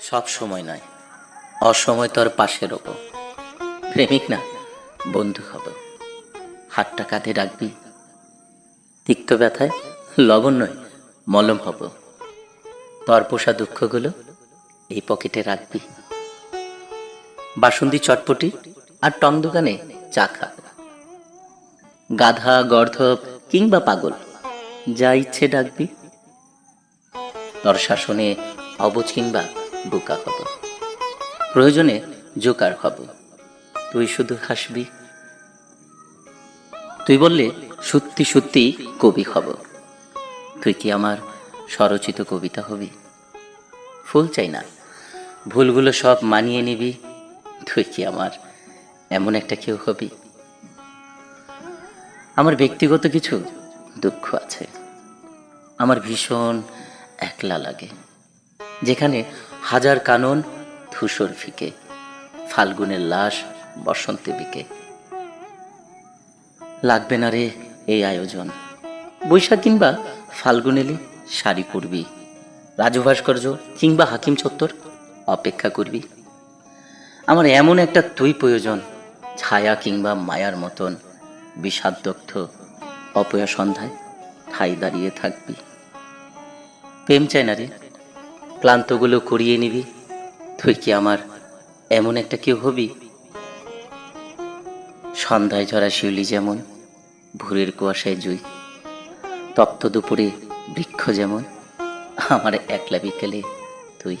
সব সময় নয়, অসময় তোর পাশে রব প্রেমিক না, বন্ধু হব। হাতটা কাঁধে রাখবি। তিক্ত ব্যথায় লবণ নয়, মলম হব। তোর পোষা দুঃখগুলো এই পকেটে রাখবি। বাসন্তী চটপটি আর টং দোকানে চা খাব গাধা, গর্ধব কিংবা পাগল, যা ইচ্ছে ডাকবি। তোর শাসনে অবুজ কিংবা বোকা হব। প্রয়োজনে জোকার হব। তুই শুধু হাসবি। তুই বললে সত্যি সত্যি কবি হব। তুই কি আমার স্বরচিত কবিতা হবি? ফুল চাই না। ভুলগুলো সব মানিয়ে নিবি। তুই কি আমার এমন একটা কেউ হবি? আমার ব্যক্তিগত কিছু দুঃখ আছে। আমার ভীষণ একলা লাগে। যেখানে হাজার কানন ধূসর ফিকে, ফাল্গুনের লাশ বসন্তে বিকে। লাগবে না রে এই আয়োজন। বৈশাখ কিংবা ফাল্গুন এলে শাড়ি পরবি। রাজু ভাস্কর্য কিংবা হাকিম চত্বর অপেক্ষা করবি। আমার এমন একটা তুই প্রয়োজন, ছায়া কিংবা মায়ার মতন বিষাদগ্ধ অপয়া সন্ধ্যায় ঠাই দাঁড়িয়ে থাকবি। প্রেম চাই না রে। ক্লান্তগুলো করিয়ে নিবি। তুই কি আমার এমন একটা কেউ হবি? সন্ধ্যায় ঝরা শিউলি যেমন, ভোরের কুয়াশায় জুই। তপ্ত দুপুরে বৃক্ষ যেমন, আমার একলা বিকেলে তুই